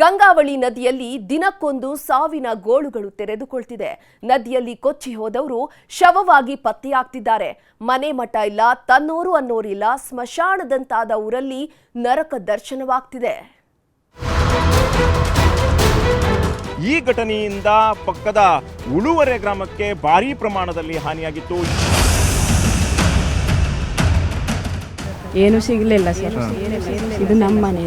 ಗಂಗಾವಳಿ ನದಿಯಲ್ಲಿ ದಿನಕ್ಕೊಂದು ಸಾವಿನ ಗೋಳುಗಳು ತೆರೆದುಕೊಳ್ತಿದೆ. ನದಿಯಲ್ಲಿ ಕೊಚ್ಚಿ ಹೋದವರು ಶವವಾಗಿ ಪತ್ತೆಯಾಗ್ತಿದ್ದಾರೆ. ಮನೆ ಮಠ ಇಲ್ಲ ತನ್ನೋರು ಅನ್ನೋರಿಲ್ಲ ಸ್ಮಶಾನದಂತಾದ ಊರಲ್ಲಿ ನರಕ ದರ್ಶನವಾಗ್ತಿದೆ. ಈ ಘಟನೆಯಿಂದ ಪಕ್ಕದ ಉಳುವರೆ ಗ್ರಾಮಕ್ಕೆ ಭಾರೀ ಪ್ರಮಾಣದಲ್ಲಿ ಹಾನಿಯಾಗಿತ್ತು. ಏನು ಸಿಗಲಿಲ್ಲ ಸರ್. ಇದು ನಮ್ಮ ಮನೆ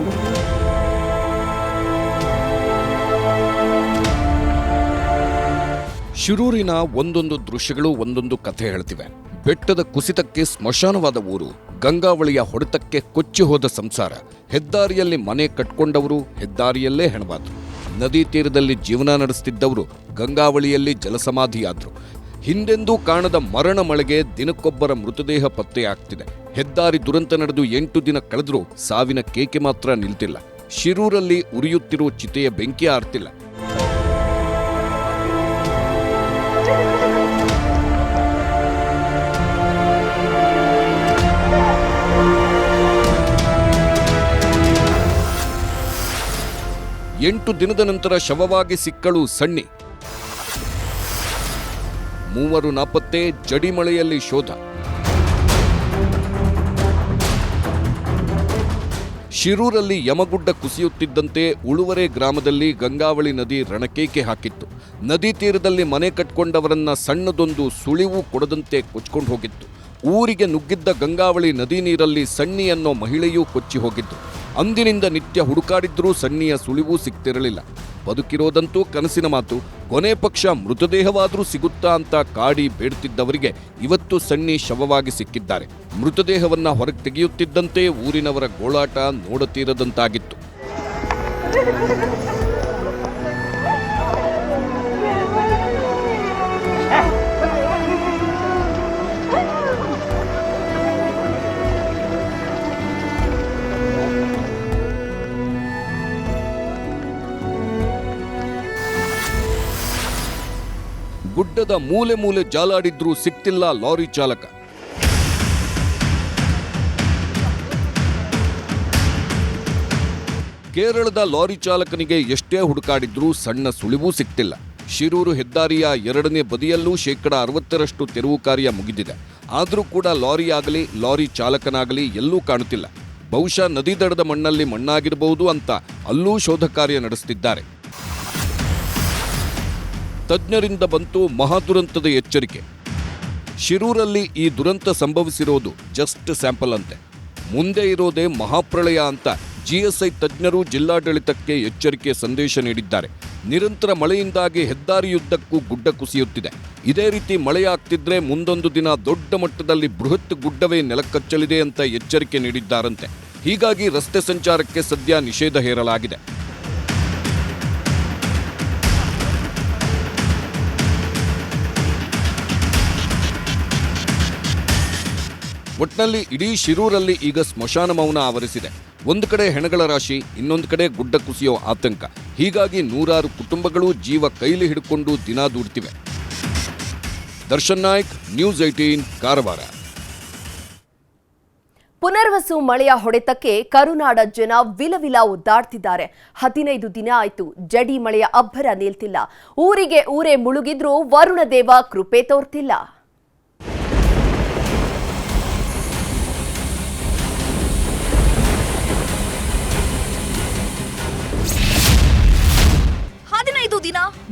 ಶಿರೂರಿನ ಒಂದೊಂದು ದೃಶ್ಯಗಳು ಒಂದೊಂದು ಕಥೆ ಹೇಳ್ತಿವೆ. ಬೆಟ್ಟದ ಕುಸಿತಕ್ಕೆ ಸ್ಮಶಾನವಾದ ಊರು, ಗಂಗಾವಳಿಯ ಹೊಡೆತಕ್ಕೆ ಕೊಚ್ಚಿ ಹೋದ ಸಂಸಾರ, ಹೆದ್ದಾರಿಯಲ್ಲಿ ಮನೆ ಕಟ್ಕೊಂಡವರು, ಹೆದ್ದಾರಿಯಲ್ಲೇ ಹೆಣವಾದ್ರು. ನದಿ ತೀರದಲ್ಲಿ ಜೀವನ ನಡೆಸ್ತಿದ್ದವರು, ಗಂಗಾವಳಿಯಲ್ಲಿ ಜಲಸಮಾಧಿಯಾದ್ರು. ಹಿಂದೆಂದೂ ಕಾಣದ ಮರಣ ಮಳೆಗೆ ದಿನಕ್ಕೊಬ್ಬರ ಮೃತದೇಹ ಪತ್ತೆಯಾಗ್ತಿದೆ. ಹೆದ್ದಾರಿ ದುರಂತ ನಡೆದು ಎಂಟು ದಿನ ಕಳೆದರೂ ಸಾವಿನ ಕೇಕೆ ಮಾತ್ರ ನಿಲ್ತಿಲ್ಲ. ಶಿರೂರಲ್ಲಿ ಉರಿಯುತ್ತಿರುವ ಚಿತೆಯ ಬೆಂಕಿ ಆರ್ತಿಲ್ಲ. ಎಂಟು ದಿನದ ನಂತರ ಶವವಾಗಿ ಸಿಕ್ಕಳು ಸಣ್ಣಿ. ಮೂವರು ನಾಪತ್ತೆ ಜಡಿಮಳೆಯಲ್ಲಿ ಶೋಧ. ಶಿರೂರಲ್ಲಿ ಯಮಗುಡ್ಡ ಕುಸಿಯುತ್ತಿದ್ದಂತೆ ಉಳುವರೆ ಗ್ರಾಮದಲ್ಲಿ ಗಂಗಾವಳಿ ನದಿ ರಣಕೇಕೆ ಹಾಕಿತ್ತು. ನದಿ ತೀರದಲ್ಲಿ ಮನೆ ಕಟ್ಕೊಂಡವರನ್ನ ಸಣ್ಣದೊಂದು ಸುಳಿವು ಕೊಡದಂತೆ ಕೊಚ್ಕೊಂಡು ಹೋಗಿತ್ತು. ಊರಿಗೆ ನುಗ್ಗಿದ್ದ ಗಂಗಾವಳಿ ನದಿ ನೀರಲ್ಲಿ ಸಣ್ಣಿ ಅನ್ನೋ ಮಹಿಳೆಯೂ ಕೊಚ್ಚಿ ಹೋಗಿದ್ದು. ಅಂದಿನಿಂದ ನಿತ್ಯ ಹುಡುಕಾಡಿದ್ರೂ ಸಣ್ಣಿಯ ಸುಳಿವು ಸಿಗ್ತಿರಲಿಲ್ಲ. ಬದುಕಿರೋದಂತೂ ಕನಸಿನ ಮಾತು. ಕೊನೆ ಪಕ್ಷ ಮೃತದೇಹವಾದರೂ ಸಿಗುತ್ತಾ ಅಂತ ಕಾಡಿ ಬೇಡ್ತಿದ್ದವರಿಗೆ ಇವತ್ತು ಸಣ್ಣಿ ಶವವಾಗಿ ಸಿಕ್ಕಿದ್ದಾರೆ. ಮೃತದೇಹವನ್ನ ಹೊರಗೆ ತೆಗೆಯುತ್ತಿದ್ದಂತೆ ಊರಿನವರ ಗೋಳಾಟ ನೋಡತೀರದಂತಾಗಿತ್ತು. ಗುಡ್ಡದ ಮೂಲೆ ಮೂಲೆ ಜಾಲಾಡಿದ್ರೂ ಸಿಕ್ತಿಲ್ಲ ಲಾರಿ ಚಾಲಕ. ಕೇರಳದ ಲಾರಿ ಚಾಲಕನಿಗೆ ಎಷ್ಟೇ ಹುಡುಕಾಡಿದ್ರೂ ಸಣ್ಣ ಸುಳಿವು ಸಿಕ್ತಿಲ್ಲ ಶಿರೂರು ಹೆದ್ದಾರಿಯ ಎರಡನೇ ಬದಿಯಲ್ಲೂ ಶೇಕಡ ಅರವತ್ತರಷ್ಟು ತೆರವು ಕಾರ್ಯ ಮುಗಿದಿದೆ. ಆದರೂ ಕೂಡ ಲಾರಿ ಆಗಲಿ, ಲಾರಿ ಚಾಲಕನಾಗಲಿ ಎಲ್ಲೂ ಕಾಣುತ್ತಿಲ್ಲ. ಬಹುಶಃ ನದಿ ದಡದ ಮಣ್ಣಲ್ಲಿ ಮಣ್ಣಾಗಿರಬಹುದು ಅಂತ ಅಲ್ಲೂ ಶೋಧ ಕಾರ್ಯ ನಡೆಸುತ್ತಿದ್ದಾರೆ ತಜ್ಞರಿಂದ ಬಂತು ಮಹಾದುರಂತದ ಎಚ್ಚರಿಕೆ. ಶಿರೂರಲ್ಲಿ ಈ ದುರಂತ ಸಂಭವಿಸಿರೋದು ಜಸ್ಟ್ ಸ್ಯಾಂಪಲ್ ಅಂತೆ. ಮುಂದೆ ಇರೋದೇ ಮಹಾಪ್ರಳಯ ಅಂತ ಜಿಎಸ್ಐ ತಜ್ಞರು ಜಿಲ್ಲಾಡಳಿತಕ್ಕೆ ಎಚ್ಚರಿಕೆ ಸಂದೇಶ ನೀಡಿದ್ದಾರೆ. ನಿರಂತರ ಮಳೆಯಿಂದಾಗಿ ಹೆದ್ದಾರಿಯುದ್ದಕ್ಕೂ ಗುಡ್ಡ ಕುಸಿಯುತ್ತಿದೆ. ಇದೇ ರೀತಿ ಮಳೆಯಾಗ್ತಿದ್ರೆ ಮುಂದೊಂದು ದಿನ ದೊಡ್ಡ ಮಟ್ಟದಲ್ಲಿ ಬೃಹತ್ ಗುಡ್ಡವೇ ನೆಲಕಚ್ಚಲಿದೆ ಅಂತ ಎಚ್ಚರಿಕೆ ನೀಡಿದ್ದಾರಂತೆ. ಹೀಗಾಗಿ ರಸ್ತೆ ಸಂಚಾರಕ್ಕೆ ಸದ್ಯ ನಿಷೇಧ ಹೇರಲಾಗಿದೆ. ಒಟ್ನಲ್ಲಿ ಇಡೀ ಶಿರೂರಲ್ಲಿ ಈಗ ಸ್ಮಶಾನ ಮೌನ ಆವರಿಸಿದೆ. ಒಂದು ಕಡೆ ಹೆಣಗಳ ರಾಶಿ, ಇನ್ನೊಂದು ಕಡೆ ಗುಡ್ಡ ಕುಸಿಯೋ ಆತಂಕ. ಹೀಗಾಗಿ ನೂರಾರು ಕುಟುಂಬಗಳು ಜೀವ ಕೈಲಿ ಹಿಡ್ಕೊಂಡು ದಿನ ದೂಡ್ತಿವೆ. Darshan Naik, news eighteen Karwar. Punarvasu ಮಳೆಯ ಹೊಡೆತಕ್ಕೆ ಕರುನಾಡ ಜನ ವಿಲವಿಲ ಒದ್ದಾಡ್ತಿದ್ದಾರೆ ಹದಿನೈದು ದಿನ ಆಯ್ತು, ಜಡಿ ಮಳೆಯ ಅಬ್ಬರ ನಿಲ್ತಿಲ್ಲ. ಊರಿಗೆ ಊರೇ ಮುಳುಗಿದ್ರೂ ವರುಣದೇವ ಕೃಪೆ ತೋರ್ತಿಲ್ಲ.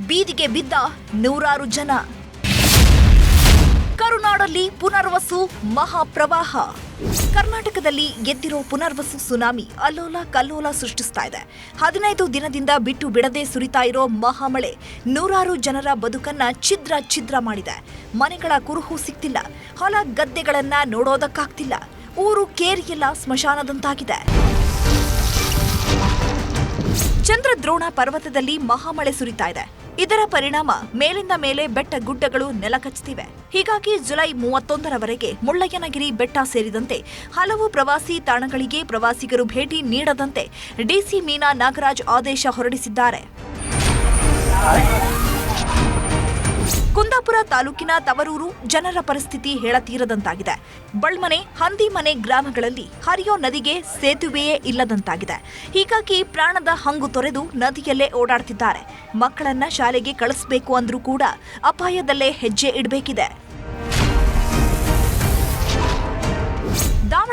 ಬೀದಿಗೆ ಬಿದ್ದ ನೂರಾರು ಜನ. ಕರುನಾಡಲ್ಲಿ ಪುನರ್ವಸು ಮಹಾಪ್ರವಾಹ. ಕರ್ನಾಟಕದಲ್ಲಿ ಗೆದ್ದಿರೋ ಪುನರ್ವಸು ಸುನಾಮಿ ಅಲ್ಲೋಲ ಕಲ್ಲೋಲ ಸೃಷ್ಟಿಸ್ತಾ ಇದೆ. ಹದಿನೈದು ದಿನದಿಂದ ಬಿಟ್ಟು ಬಿಡದೆ ಸುರಿತಾ ಇರೋ ಮಹಾಮಳೆ ನೂರಾರು ಜನರ ಬದುಕನ್ನ ಛಿದ್ರ ಛಿದ್ರ ಮಾಡಿದೆ. ಮನೆಗಳ ಕುರುಹು ಸಿಗ್ತಿಲ್ಲ ಹೊಲ ಗದ್ದೆಗಳನ್ನ ನೋಡೋದಕ್ಕಾಗ್ತಿಲ್ಲ. ಊರು ಕೇರಿಯೆಲ್ಲ ಸ್ಮಶಾನದಂತಾಗಿದೆ. ಚಂದ್ರದ್ರೋಣ ಪರ್ವತದಲ್ಲಿ ಮಹಾಮಳೆ ಸುರಿತಾ ಇದೆ. ಇದರ ಪರಿಣಾಮ ಮೇಲಿಂದ ಮೇಲೆ ಬೆಟ್ಟ ಗುಡ್ಡಗಳು ನೆಲಕಚ್ಚುತ್ತಿವೆ ಹೀಗಾಗಿ ಜುಲೈ ಮೂವತ್ತೊಂದರವರೆಗೆ ಮುಳ್ಳಯ್ಯನಗಿರಿ ಬೆಟ್ಟ ಸೇರಿದಂತೆ ಹಲವು ಪ್ರವಾಸಿ ತಾಣಗಳಿಗೆ ಪ್ರವಾಸಿಗರು ಭೇಟಿ ನೀಡದಂತೆ ಡಿಸಿ ಮೀನಾ ನಾಗರಾಜ್ ಆದೇಶ ಹೊರಡಿಸಿದ್ದಾರೆ. ಕುಂದಾಪುರ ತಾಲೂಕಿನ ತವರೂರು ಜನರ ಪರಿಸ್ಥಿತಿ ಹೇಳತೀರದಂತಾಗಿದೆ. ಬಳ್ಮನೆ, ಹಂದಿಮನೆ ಗ್ರಾಮಗಳಲ್ಲಿ ಹರಿಯೋ ನದಿಗೆ ಸೇತುವೆಯೇ ಇಲ್ಲದಂತಾಗಿದೆ. ಹೀಗಾಗಿ ಪ್ರಾಣದ ಹಂಗು ತೊರೆದು ನದಿಯಲ್ಲೇ ಓಡಾಡ್ತಿದ್ದಾರೆ. ಮಕ್ಕಳನ್ನ ಶಾಲೆಗೆ ಕಳಿಸಬೇಕು ಅಂದ್ರೂ ಕೂಡ ಅಪಾಯದಲ್ಲೇ ಹೆಜ್ಜೆ ಇಡಬೇಕಿದೆ.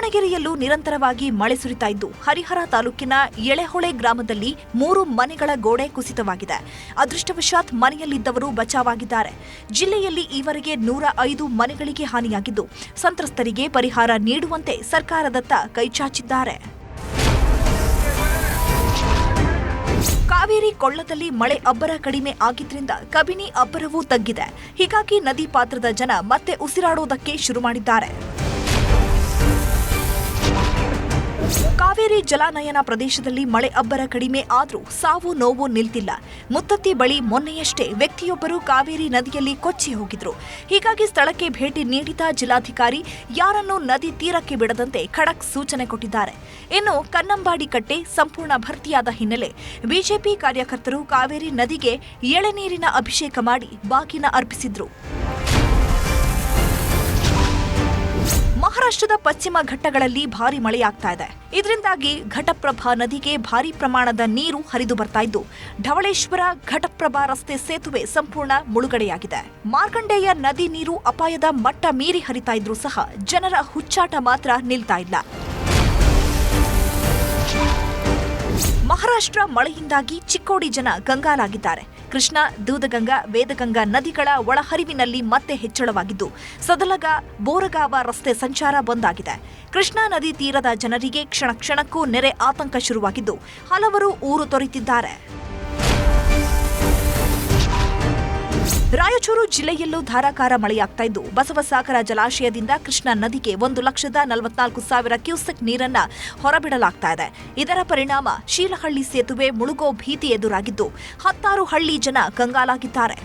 ದಾವಣಗೆರೆಯಲ್ಲೂ ನಿರಂತರವಾಗಿ ಮಳೆ ಸುರಿತಾ ಇದ್ದು, ಹರಿಹರ ತಾಲೂಕಿನ ಎಳೆಹೊಳೆ ಗ್ರಾಮದಲ್ಲಿ ಮೂರು ಮನೆಗಳ ಗೋಡೆ ಕುಸಿತವಾಗಿದೆ. ಅದೃಷ್ಟವಶಾತ್ ಮನೆಯಲ್ಲಿದ್ದವರು ಬಚಾವಾಗಿದ್ದಾರೆ. ಜಿಲ್ಲೆಯಲ್ಲಿ ಈವರೆಗೆ ನೂರ ಐದು ಮನೆಗಳಿಗೆ ಹಾನಿಯಾಗಿದ್ದು, ಸಂತ್ರಸ್ತರಿಗೆ ಪರಿಹಾರ ನೀಡುವಂತೆ ಸರ್ಕಾರದತ್ತ ಕೈಚಾಚಿದ್ದಾರೆ ಕಾವೇರಿ ಕೊಳ್ಳದಲ್ಲಿ ಮಳೆ ಅಬ್ಬರ ಕಡಿಮೆ ಆಗಿದ್ದರಿಂದ ಕಬಿನಿ ಅಬ್ಬರವೂ ತಗ್ಗಿದೆ. ಹೀಗಾಗಿ ನದಿ ಪಾತ್ರದ ಜನ ಮತ್ತೆ ಉಸಿರಾಡುವುದಕ್ಕೆ ಶುರು ಮಾಡಿದ್ದಾರೆ. ಕಾವೇರಿ ಜಲಾನಯನ ಪ್ರದೇಶದಲ್ಲಿ ಮಳೆ ಅಬ್ಬರ ಕಡಿಮೆ ಆದರೂ ಸಾವು ನೋವು ನಿಲ್ತಿಲ್ಲ. ಮುತ್ತತ್ತಿ ಬಳಿ ಮೊನ್ನೆಯಷ್ಟೇ ವ್ಯಕ್ತಿಯೊಬ್ಬರು ಕಾವೇರಿ ನದಿಯಲ್ಲಿ ಕೊಚ್ಚಿ ಹೋಗಿದ್ರು. ಹೀಗಾಗಿ ಸ್ಥಳಕ್ಕೆ ಭೇಟಿ ನೀಡಿದ ಜಿಲ್ಲಾಧಿಕಾರಿ, ಯಾರನ್ನೂ ನದಿ ತೀರಕ್ಕೆ ಬಿಡದಂತೆ ಖಡಕ್ ಸೂಚನೆ ಕೊಟ್ಟಿದ್ದಾರೆ. ಇನ್ನು ಕನ್ನಂಬಾಡಿ ಕಟ್ಟೆ ಸಂಪೂರ್ಣ ಭರ್ತಿಯಾದ ಹಿನ್ನೆಲೆ ಬಿಜೆಪಿ ಕಾರ್ಯಕರ್ತರು ಕಾವೇರಿ ನದಿಗೆ ಎಳೆನೀರಿನ ಅಭಿಷೇಕ ಮಾಡಿ ಬಾಗಿನ ಅರ್ಪಿಸಿದ್ರು. ಮಹಾರಾಷ್ಟ್ರದ ಪಶ್ಚಿಮ ಘಟ್ಟಗಳಲ್ಲಿ ಭಾರಿ ಮಳೆಯಾಗ್ತಾ ಇದೆ. ಇದರಿಂದಾಗಿ ಘಟಪ್ರಭಾ ನದಿಗೆ ಭಾರಿ ಪ್ರಮಾಣದ ನೀರು ಹರಿದು ಬರ್ತಾ ಇದ್ದು ಢವಳೇಶ್ವರ ಘಟಪ್ರಭಾ ರಸ್ತೆ ಸೇತುವೆ ಸಂಪೂರ್ಣ ಮುಳುಗಡೆಯಾಗಿದೆ. ಮಾರ್ಕಂಡೇಯ ನದಿ ನೀರು ಅಪಾಯದ ಮಟ್ಟ ಮೀರಿ ಹರಿತಾ ಇದ್ರೂ ಸಹ ಜನರ ಹುಚ್ಚಾಟ ಮಾತ್ರ ನಿಲ್ತಾ ಇಲ್ಲ. ಮಹಾರಾಷ್ಟ್ರ ಮಳೆಯಿಂದಾಗಿ ಚಿಕ್ಕೋಡಿ ಜನ ಕಂಗಾಲಾಗಿದ್ದಾರೆ ಕೃಷ್ಣ, ದೂದಗಂಗಾ, ವೇದಗಂಗಾ ನದಿಗಳ ಒಳಹರಿವಿನಲ್ಲಿ ಮತ್ತೆ ಹೆಚ್ಚಳವಾಗಿದ್ದು, ಸದಲಗ, ಬೋರಗಾವ ರಸ್ತೆ ಸಂಚಾರ ಬಂದಾಗಿದೆ. ಕೃಷ್ಣಾ ನದಿ ತೀರದ ಜನರಿಗೆ ಕ್ಷಣ ಕ್ಷಣಕ್ಕೂ ನೆರೆ ಆತಂಕ ಶುರುವಾಗಿದ್ದು, ಹಲವರು ಊರು ತೊರೆತಿದ್ದಾರೆ ರಾಯಚೂರು ಜಿಲ್ಲೆಯಲ್ಲೂ ಧಾರಾಕಾರ ಮಳೆಯಾಗ್ತಾ ಇದ್ದು ಬಸವಸಾಗರ ಜಲಾಶಯದಿಂದ ಕೃಷ್ಣಾ ನದಿಗೆ ಒಂದು ಲಕ್ಷದ ನಲವತ್ನಾಲ್ಕು ಸಾವಿರ ಕ್ಯೂಸೆಕ್ ನೀರನ್ನ ಹೊರಬಿಡಲಾಗ್ತಾ ಇದೆ. ಇದರ ಪರಿಣಾಮ ಶೀಲಹಳ್ಳಿ ಸೇತುವೆ ಮುಳುಗೋ ಭೀತಿ ಎದುರಾಗಿದ್ದು ಹತ್ತಾರು ಹಳ್ಳಿ ಜನ ಕಂಗಾಲಾಗಿದ್ದಾರೆ.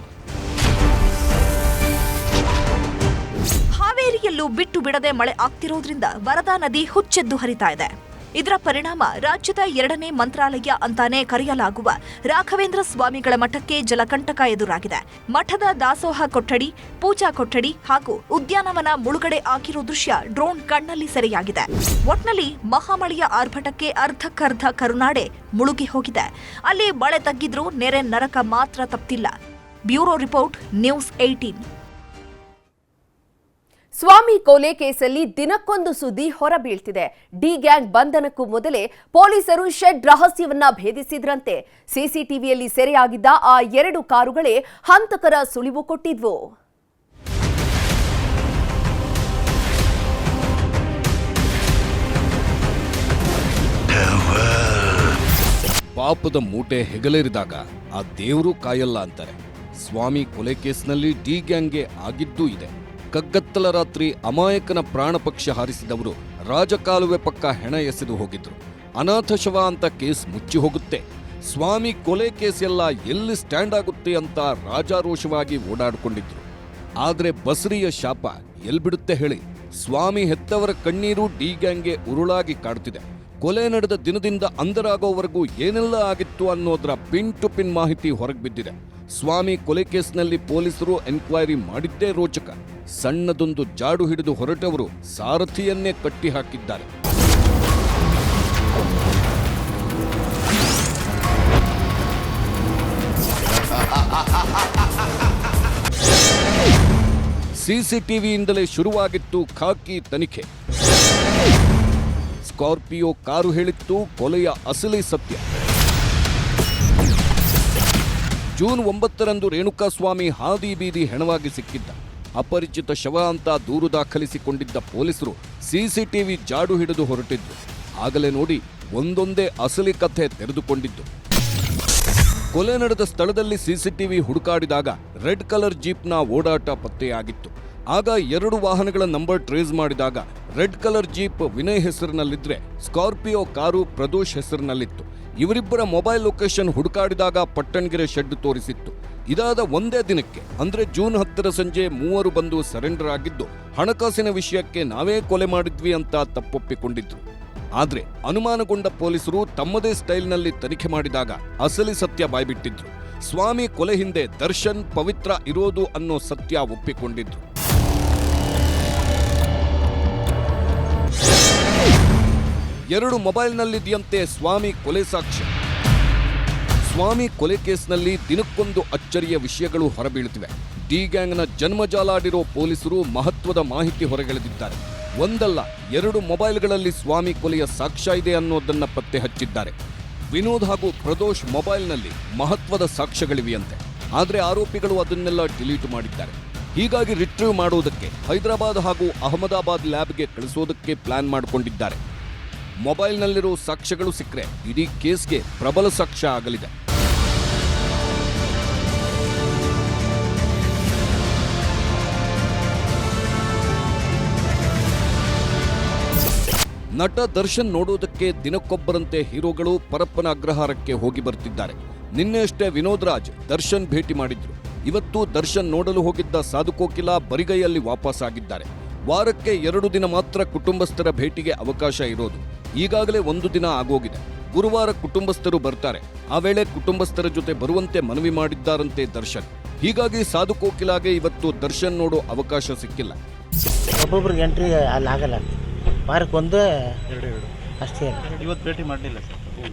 ಹಾವೇರಿಯಲ್ಲೂ ಬಿಟ್ಟು ಬಿಡದೆ ಮಳೆ ಆಗ್ತಿರೋದ್ರಿಂದ ವರದಾ ನದಿ ಹುಚ್ಚೆದ್ದು ಹರಿತಾ ಇದೆ. ಇದರ ಪರಿಣಾಮ ರಾಜ್ಯದ ಎರಡನೇ ಮಂತ್ರಾಲಯ ಅಂತಾನೆ ಕರೆಯಲಾಗುವ ರಾಘವೇಂದ್ರ ಸ್ವಾಮಿಗಳ ಮಠಕ್ಕೆ ಜಲಕಂಟಕ ಎದುರಾಗಿದೆ. ಮಠದ ದಾಸೋಹ ಕೊಠಡಿ, ಪೂಜಾ ಕೊಠಡಿ ಹಾಗೂ ಉದ್ಯಾನವನ ಮುಳುಗಡೆ ಆಗಿರೋ ದೃಶ್ಯ ಡ್ರೋನ್ ಕಣ್ಣಲ್ಲಿ ಸೆರೆಯಾಗಿದೆ. ಒಟ್ನಲ್ಲಿ ಮಹಾಮಳೆಯ ಆರ್ಭಟಕ್ಕೆ ಅರ್ಧಕ್ಕರ್ಧ ಕರುನಾಡೆ ಮುಳುಗಿ ಹೋಗಿದೆ. ಅಲ್ಲಿ ಮಳೆ ತಗ್ಗಿದ್ರೂ ನೆರೆ ನರಕ ಮಾತ್ರ ತಪ್ತಿಲ್ಲ. Bureau report, news eighteen Swamy ಕೋಲೆ ಕೇಸಲ್ಲಿ ದಿನಕ್ಕೊಂದು ಸುದ್ದಿ ಹೊರಬೀಳ್ತಿದೆ. ಡಿ ಗ್ಯಾಂಗ್ ಬಂಧನಕ್ಕೂ ಮೊದಲೇ ಪೊಲೀಸರು ಶೆಡ್ ರಹಸ್ಯವನ್ನ ಭೇದಿಸಿದ್ರಂತೆ. ಸಿಸಿಟಿವಿಯಲ್ಲಿ ಸೆರೆಯಾಗಿದ್ದ ಆ ಎರಡು ಕಾರುಗಳೇ ಹಂತಕರ ಸುಳಿವು ಕೊಟ್ಟಿದ್ವು. ಪಾಪದ ಮೂಟೆ ಹೆಗಲೇರಿದಾಗ ಆ ದೇವರು ಕಾಯಲ್ಲ ಅಂತಾರೆ. ಸ್ವಾಮಿ ಕೊಲೆ ಕೇಸ್ನಲ್ಲಿ ಡಿ ಗ್ಯಾಂಗ್ಗೆ ಆಗಿದ್ದೂ ಇದೆ. ಕಗ್ಗತ್ತಲ ರಾತ್ರಿ ಅಮಾಯಕನ ಪ್ರಾಣಪಕ್ಷ ಹಾರಿಸಿದವರು ರಾಜಕಾಲುವೆ ಪಕ್ಕ ಹೆಣ ಎಸೆದು ಹೋಗಿದ್ರು. ಅನಾಥ ಶವ ಅಂತ ಕೇಸ್ ಮುಚ್ಚಿ ಹೋಗುತ್ತೆ. ಸ್ವಾಮಿ ಕೊಲೆ ಕೇಸ್ ಎಲ್ಲ ಎಲ್ಲಿ ಸ್ಟ್ಯಾಂಡ್ ಆಗುತ್ತೆ ಅಂತ ರಾಜಾರೋಷವಾಗಿ ಓಡಾಡಿಕೊಂಡಿದ್ರು. ಆದ್ರೆ ಬಸರಿಯ ಶಾಪ ಎಲ್ಬಿಡುತ್ತೆ ಹೇಳಿ? ಸ್ವಾಮಿ ಹೆತ್ತವರ ಕಣ್ಣೀರು ಡಿ ಗ್ಯಾಂಗ್ಗೆ ಉರುಳಾಗಿ ಕಾಡುತ್ತಿದೆ. ಕೊಲೆ ನಡೆದ ದಿನದಿಂದ ಅಂದರಾಗೋವರೆಗೂ ಏನೆಲ್ಲ ಆಗಿತ್ತು ಅನ್ನೋದ್ರ ಪಿನ್ ಟು ಪಿನ್ ಮಾಹಿತಿ ಹೊರಗೆ ಬಿದ್ದಿದೆ. ಸ್ವಾಮಿ ಕೊಲೆ ಕೇಸ್ನಲ್ಲಿ ಪೊಲೀಸರು ಎನ್ಕ್ವೈರಿ ಮಾಡಿದ್ದೇ ರೋಚಕ. ಸಣ್ಣದೊಂದು ಜಾಡು ಹಿಡಿದು ಹೊರಟವರು ಸಾರಥಿಯನ್ನೇ ಕಟ್ಟಿಹಾಕಿದ್ದಾರೆ. ಸಿಸಿಟಿವಿಯಿಂದಲೇ ಶುರುವಾಗಿತ್ತು ಖಾಕಿ ತನಿಖೆ. ಸ್ಕಾರ್ಪಿಯೋ ಕಾರು ಹೇಳಿತ್ತು ಕೊಲೆಯ ಅಸಲಿ ಸತ್ಯ. ಜೂನ್ ಒಂಬತ್ತರಂದು ರೇಣುಕಾಸ್ವಾಮಿ ಹಾದಿ ಬೀದಿ ಹೆಣವಾಗಿ ಸಿಕ್ಕಿದ್ದ. ಅಪರಿಚಿತ ಶವ ಅಂತ ದೂರು ದಾಖಲಿಸಿಕೊಂಡಿದ್ದ ಪೊಲೀಸರು ಸಿಸಿಟಿವಿ ಜಾಡು ಹಿಡಿದು ಹೊರಟಿದ್ದು ಆಗಲೇ ನೋಡಿ ಒಂದೊಂದೇ ಅಸಲಿ ಕಥೆ ತೆರೆದುಕೊಂಡಿದ್ದು. ಕೊಲೆ ನಡೆದ ಸ್ಥಳದಲ್ಲಿ ಸಿಸಿಟಿವಿ ಹುಡುಕಾಡಿದಾಗ ರೆಡ್ ಕಲರ್ ಜೀಪ್ನ ಓಡಾಟ ಪತ್ತೆಯಾಗಿತ್ತು. ಆಗ ಎರಡು ವಾಹನಗಳ ನಂಬರ್ ಟ್ರೇಸ್ ಮಾಡಿದಾಗ ರೆಡ್ ಕಲರ್ ಜೀಪ್ ವಿನಯ್ ಹೆಸರಿನಲ್ಲಿದ್ರೆ ಸ್ಕಾರ್ಪಿಯೋ ಕಾರು ಪ್ರದೋಷ್ ಹೆಸರಿನಲ್ಲಿತ್ತು. ಇವರಿಬ್ಬರ ಮೊಬೈಲ್ ಲೊಕೇಶನ್ ಹುಡುಕಾಡಿದಾಗ ಪಟ್ಟಣಗೆರೆ ಶೆಡ್ ತೋರಿಸಿತ್ತು. ಇದಾದ ಒಂದೇ ದಿನಕ್ಕೆ, ಅಂದ್ರೆ ಜೂನ್ ಹತ್ತರ ಸಂಜೆ ಮೂವರು ಬಂದು ಸರೆಂಡರ್ ಆಗಿದ್ದು, ಹಣಕಾಸಿನ ವಿಷಯಕ್ಕೆ ನಾವೇ ಕೊಲೆ ಮಾಡಿದ್ವಿ ಅಂತ ತಪ್ಪೊಪ್ಪಿಕೊಂಡಿದ್ರು. ಆದ್ರೆ ಅನುಮಾನಗೊಂಡ ಪೊಲೀಸರು ತಮ್ಮದೇ ಸ್ಟೈಲ್ನಲ್ಲಿ ತನಿಖೆ ಮಾಡಿದಾಗ ಅಸಲಿ ಸತ್ಯ ಬಾಯ್ಬಿಟ್ಟಿದ್ರು. ಸ್ವಾಮಿ ಕೊಲೆ ಹಿಂದೆ ದರ್ಶನ್ ಪವಿತ್ರ ಇರೋದು ಅನ್ನೋ ಸತ್ಯ ಒಪ್ಪಿಕೊಂಡಿದ್ರು. ಎರಡು ಮೊಬೈಲ್ನಲ್ಲಿದೆಯಂತೆ ಸ್ವಾಮಿ ಕೊಲೆ ಸಾಕ್ಷ್ಯ. ಸ್ವಾಮಿ ಕೊಲೆ ಕೇಸ್ನಲ್ಲಿ ದಿನಕ್ಕೊಂದು ಅಚ್ಚರಿಯ ವಿಷಯಗಳು ಹೊರಬೀಳುತ್ತಿವೆ. ಡಿ ಗ್ಯಾಂಗ್ನ ಜನ್ಮಜಾಲಾಡಿರೋ ಪೊಲೀಸರು ಮಹತ್ವದ ಮಾಹಿತಿ ಹೊರಗೆಳೆದಿದ್ದಾರೆ. ಒಂದಲ್ಲ, ಎರಡು ಮೊಬೈಲ್ಗಳಲ್ಲಿ ಸ್ವಾಮಿ ಕೊಲೆಯ ಸಾಕ್ಷ್ಯ ಇದೆ ಅನ್ನೋದನ್ನ ಪತ್ತೆ ಹಚ್ಚಿದ್ದಾರೆ ವಿನೋದ್ ಹಾಗೂ ಪ್ರದೋಷ್ ಮೊಬೈಲ್ನಲ್ಲಿ ಮಹತ್ವದ ಸಾಕ್ಷ್ಯಗಳಿವೆಯಂತೆ. ಆದರೆ ಆರೋಪಿಗಳು ಅದನ್ನೆಲ್ಲ ಡಿಲೀಟ್ ಮಾಡಿದ್ದಾರೆ. ಹೀಗಾಗಿ ರಿಟ್ರೀವ್ ಮಾಡುವುದಕ್ಕೆ ಹೈದರಾಬಾದ್ ಹಾಗೂ ಅಹಮದಾಬಾದ್ ಲ್ಯಾಬ್ಗೆ ಕಳಿಸೋದಕ್ಕೆ ಪ್ಲಾನ್ ಮಾಡಿಕೊಂಡಿದ್ದಾರೆ. ಮೊಬೈಲ್ನಲ್ಲಿರೋ ಸಾಕ್ಷ್ಯಗಳು ಸಿಕ್ಕರೆ ಇಡೀ ಕೇಸ್ಗೆ ಪ್ರಬಲ ಸಾಕ್ಷ್ಯ ಆಗಲಿದೆ. ನಟ ದರ್ಶನ್ ನೋಡೋದಕ್ಕೆ ದಿನಕ್ಕೊಬ್ಬರಂತೆ ಹೀರೋಗಳು ಪರಪ್ಪನ ಅಗ್ರಹಾರಕ್ಕೆ ಹೋಗಿ ಬರ್ತಿದ್ದಾರೆ. ನಿನ್ನೆಯಷ್ಟೇ ವಿನೋದ್ ರಾಜ್ ದರ್ಶನ್ ಭೇಟಿ ಮಾಡಿದ್ರು. ಇವತ್ತು ದರ್ಶನ್ ನೋಡಲು ಹೋಗಿದ್ದ ಸಾಧುಕೋಕಿಲ ಬರಿಗೈಯಲ್ಲಿ ವಾಪಸ್ ಆಗಿದ್ದಾರೆ ವಾರಕ್ಕೆ ಎರಡು ದಿನ ಮಾತ್ರ ಕುಟುಂಬಸ್ಥರ ಭೇಟಿಗೆ ಅವಕಾಶ ಇರೋದು. ಈಗಾಗಲೇ ಒಂದು ದಿನ ಆಗೋಗಿದೆ. ಗುರುವಾರ ಕುಟುಂಬಸ್ಥರು ಬರ್ತಾರೆ. ಆ ವೇಳೆ ಕುಟುಂಬಸ್ಥರ ಜೊತೆ ಬರುವಂತೆ ಮನವಿ ಮಾಡಿದ್ದಾರಂತೆ ದರ್ಶನ್. ಹೀಗಾಗಿ ಸಾಧು ಕೋಕಿಲಾಗೆ ಇವತ್ತು ದರ್ಶನ್ ನೋಡೋ ಅವಕಾಶ ಸಿಕ್ಕಿಲ್ಲ. ಒಬ್ಬೊಬ್ರಿಗೆ ಎಂಟ್ರಿ ಅಲ್ಲಿ ಆಗಲ್ಲ. ವಾರಕ್ಕೆ ಒಂದು ಅಷ್ಟೇ ಇವತ್ತು ಭೇಟಿ ಮಾಡಲಿಲ್ಲ ಸರ್.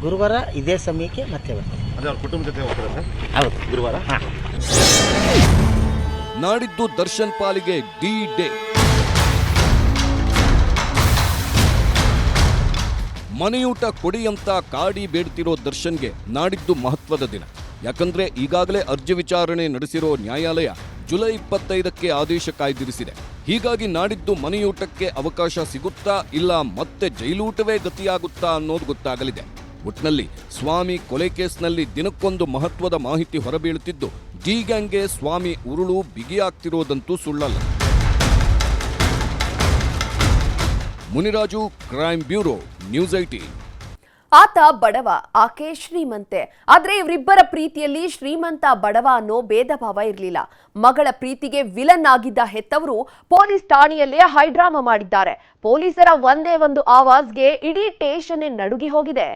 ಗುರುವಾರ ಇದೇ ಸಮಯಕ್ಕೆ ಮತ್ತೆ ಬರ್ತಾರೆ. ಅದೇ ಕುಟುಂಬ ಜೊತೆ ಹೋಗ್ತಾರೆ ಸರ್? ಹೌದು. ಗುರುವಾರ? ಹಾಂ. ನಾಡಿದ್ದು ದರ್ಶನ್ ಪಾಲಿಗೆ ಡಿ ಡೇ. ಮನೆಯೂಟ ಕೊಡಿ ಅಂತ ಕಾಡಿ ಬೇಡ್ತಿರೋ ದರ್ಶನ್ಗೆ ನಾಡಿದ್ದು ಮಹತ್ವದ ದಿನ. ಯಾಕಂದ್ರೆ ಈಗಾಗಲೇ ಅರ್ಜಿ ವಿಚಾರಣೆ ನಡೆಸಿರೋ ನ್ಯಾಯಾಲಯ ಜುಲೈ ಇಪ್ಪತ್ತೈದಕ್ಕೆ ಆದೇಶ ಕಾಯ್ದಿರಿಸಿದೆ. ಹೀಗಾಗಿ ನಾಡಿದ್ದು ಮನೆಯೂಟಕ್ಕೆ ಅವಕಾಶ ಸಿಗುತ್ತಾ ಇಲ್ಲ ಮತ್ತೆ ಜೈಲೂಟವೇ ಗತಿಯಾಗುತ್ತಾ ಅನ್ನೋದು ಗೊತ್ತಾಗಲಿದೆ. ಒಟ್ನಲ್ಲಿ ಸ್ವಾಮಿ ಕೊಲೆ ಕೇಸ್ನಲ್ಲಿ ದಿನಕ್ಕೊಂದು ಮಹತ್ವದ ಮಾಹಿತಿ ಹೊರಬೀಳುತ್ತಿದ್ದು, ಡಿ ಗ್ಯಾಂಗ್ಗೆ ಸ್ವಾಮಿ ಉರುಳು ಬಿಗಿಯಾಗ್ತಿರೋದಂತೂ ಸುಳ್ಳಲ್ಲ. Muniraju crime bureau news eighteen. ಆತ ಬಡವ ಆಕೆ ಶ್ರೀಮಂತೆ. ಆದ್ರೆ ಇವರಿಬ್ಬರ ಪ್ರೀತಿಯಲ್ಲಿ ಶ್ರೀಮಂತ ಬಡವ ಅನ್ನೋ ಭೇದ ಭಾವ ಇರಲಿಲ್ಲ. ಮಗಳ ಪ್ರೀತಿಗೆ ವಿಲನ್ ಆಗಿದ್ದ ಹೆತ್ತವರು ಪೊಲೀಸ್ ಠಾಣೆಯಲ್ಲಿ ಹೈಡ್ರಾಮಾ ಮಾಡಿದ್ದಾರೆ. ಪೊಲೀಸರ ಒಂದೇ ಒಂದು ಆವಾಜ್ಗೆ ಇಡೀ ಟೇಷನ್ ನಡುಗಿ ಹೋಗಿದೆ.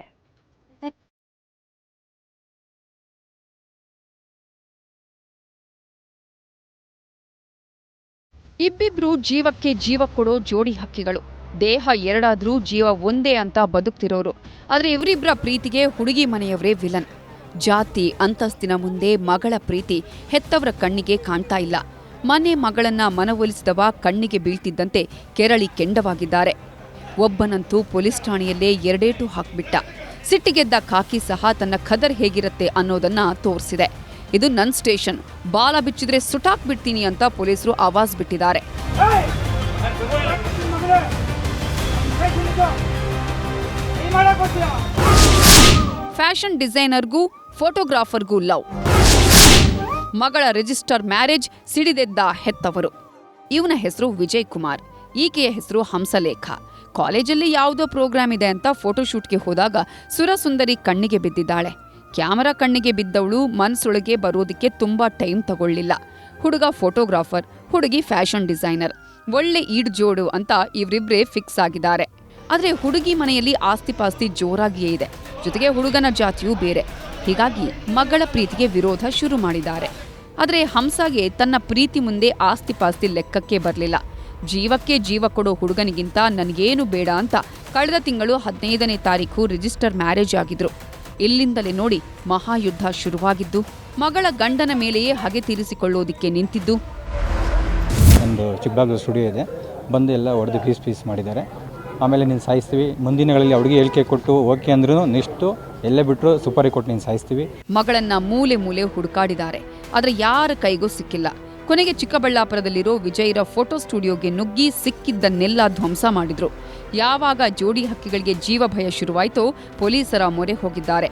ಇಬ್ಬಿಬ್ರು ಜೀವಕ್ಕೆ ಜೀವ ಕೊಡೋ ಜೋಡಿ ಹಕ್ಕಿಗಳು. ದೇಹ ಎರಡಾದರೂ ಜೀವ ಒಂದೇ ಅಂತ ಬದುಕ್ತಿರೋರು. ಆದರೆ ಇವರಿಬ್ಬರ ಪ್ರೀತಿಗೆ ಹುಡುಗಿ ಮನೆಯವರೇ ವಿಲನ್. ಜಾತಿ, ಅಂತಸ್ತಿನ ಮುಂದೆ ಮಗಳ ಪ್ರೀತಿ ಹೆತ್ತವರ ಕಣ್ಣಿಗೆ ಕಾಣ್ತಾ ಇಲ್ಲ. ಮನೆ ಮಗಳನ್ನ ಮನವೊಲಿಸಿದವ ಕಣ್ಣಿಗೆ ಬೀಳ್ತಿದ್ದಂತೆ ಕೆರಳಿ ಕೆಂಡವಾಗಿದ್ದಾರೆ. ಒಬ್ಬನಂತೂ ಪೊಲೀಸ್ ಠಾಣೆಯಲ್ಲೇ ಎರಡೇಟು ಹಾಕ್ಬಿಟ್ಟ. ಸಿಟ್ಟಿಗೆದ್ದ ಕಾಕಿ ಸಹ ತನ್ನ ಖದರ್ ಹೇಗಿರುತ್ತೆ ಅನ್ನೋದನ್ನ ತೋರಿಸಿದೆ. ಇದು ನನ್ ಸ್ಟೇಷನ್. ಬಾಲ ಬಿಚ್ಚಿದ್ರೆ ಸುಟಾಕ್ ಬಿಡ್ತೀನಿ ಅಂತ ಪೊಲೀಸರು ಆವಾಜ್ ಬಿಟ್ಟಿದ್ದಾರೆ. ಫ್ಯಾಷನ್ ಡಿಸೈನರ್ಗೂ ಫೋಟೋಗ್ರಾಫರ್ಗೂ ಲವ್ ಮಗಳ ರಿಜಿಸ್ಟರ್ ಮ್ಯಾರೇಜ್ ಸಿಡಿದೆದ್ದ ಹೆತ್ತವರು. ಇವನ ಹೆಸರು ವಿಜಯ್ ಕುಮಾರ್ ಈಕೆಯ ಹೆಸರು ಹಂಸಲೇಖ. ಕಾಲೇಜಲ್ಲಿ ಯಾವುದೋ ಪ್ರೋಗ್ರಾಮ್ ಇದೆ ಅಂತ ಫೋಟೋಶೂಟ್ಗೆ ಹೋದಾಗ ಸುರಸುಂದರಿ ಕಣ್ಣಿಗೆ ಬಿದ್ದಿದ್ದಾಳೆ. ಕ್ಯಾಮರಾ ಕಣ್ಣಿಗೆ ಬಿದ್ದವಳು ಮನಸ್ಸೊಳಗೆ ಬರೋದಕ್ಕೆ ತುಂಬಾ ಟೈಮ್ ತಗೊಳ್ಳಿಲ್ಲ. ಹುಡುಗ ಫೋಟೋಗ್ರಾಫರ್ ಹುಡುಗಿ ಫ್ಯಾಷನ್ ಡಿಸೈನರ್ ಒಳ್ಳೆ ಈಡ್ ಜೋಡು ಅಂತ ಇವರಿಬ್ರೇ ಫಿಕ್ಸ್ ಆಗಿದ್ದಾರೆ. ಆದ್ರೆ ಹುಡುಗಿ ಮನೆಯಲ್ಲಿ ಆಸ್ತಿಪಾಸ್ತಿ ಜೋರಾಗಿಯೇ ಇದೆ. ಜೊತೆಗೆ ಹುಡುಗನ ಜಾತಿಯೂ ಬೇರೆ. ಹೀಗಾಗಿ ಮಗಳ ಪ್ರೀತಿಗೆ ವಿರೋಧ ಶುರು ಮಾಡಿದ್ದಾರೆ. ಆದರೆ ಹಂಸಾಗೆ ತನ್ನ ಪ್ರೀತಿ ಮುಂದೆ ಆಸ್ತಿಪಾಸ್ತಿ ಲೆಕ್ಕಕ್ಕೆ ಬರಲಿಲ್ಲ. ಜೀವಕ್ಕೆ ಜೀವ ಕೊಡೋ ಹುಡುಗನಿಗಿಂತ ನನಗೇನು ಬೇಡ ಅಂತ ಕಳೆದ ತಿಂಗಳು ಹದಿನೈದನೇ ತಾರೀಕು ರಿಜಿಸ್ಟರ್ ಮ್ಯಾರೇಜ್ ಆಗಿದ್ರು. ಇಲ್ಲಿಂದಲೇ ನೋಡಿ ಮಹಾಯುದ್ಧ ಶುರುವಾಗಿದ್ದು, ಮಗಳ ಗಂಡನ ಮೇಲೆಯೇ ಹಗೆ ತೀರಿಸಿಕೊಳ್ಳೋದಿಕ್ಕೆ ನಿಂತಿದ್ದು. ಒಂದು ಚಿಕ್ಕಬಾಗ್ಲೂರು ಸ್ಟುಡಿಯೋ ಇದೆ. ಬಂದು ಎಲ್ಲ ಹೊಡೆದು ಪೀಸ್ ಪೀಸ್ ಮಾಡಿದ್ದಾರೆ. ಆಮೇಲೆ ನೀನು ಸಾಯಿಸ್ತೀವಿ. ಮುಂದಿನಗಳಲ್ಲಿ ಅವ್ರಿಗೆ ಹೇಳಿಕೆ ಕೊಟ್ಟು ಓಕೆ ಅಂದ್ರೂ ನೆಕ್ಸ್ಟು ಎಲ್ಲೇ ಬಿಟ್ಟರು ಸುಪಾರಿ ಕೊಟ್ಟು ನೀನು ಸಾಯಿಸ್ತೀವಿ. ಮಗಳನ್ನ ಮೂಲೆ ಮೂಲೆ ಹುಡುಕಾಡಿದ್ದಾರೆ. ಆದರೆ ಯಾರ ಕೈಗೂ ಸಿಕ್ಕಿಲ್ಲ. ಕೊನೆಗೆ ಚಿಕ್ಕಬಳ್ಳಾಪುರದಲ್ಲಿರೋ ವಿಜಯರ ಫೋಟೋ ಸ್ಟುಡಿಯೋಗೆ ನುಗ್ಗಿ ಸಿಕ್ಕಿದ್ದನ್ನೆಲ್ಲ ಧ್ವಂಸ ಮಾಡಿದ್ರು. ಯಾವಾಗ ಜೋಡಿ ಹಕ್ಕಿಗಳಿಗೆ ಜೀವ ಭಯ ಶುರುವಾಯಿತು ಪೊಲೀಸರ ಮೊರೆ ಹೋಗಿದ್ದಾರೆ.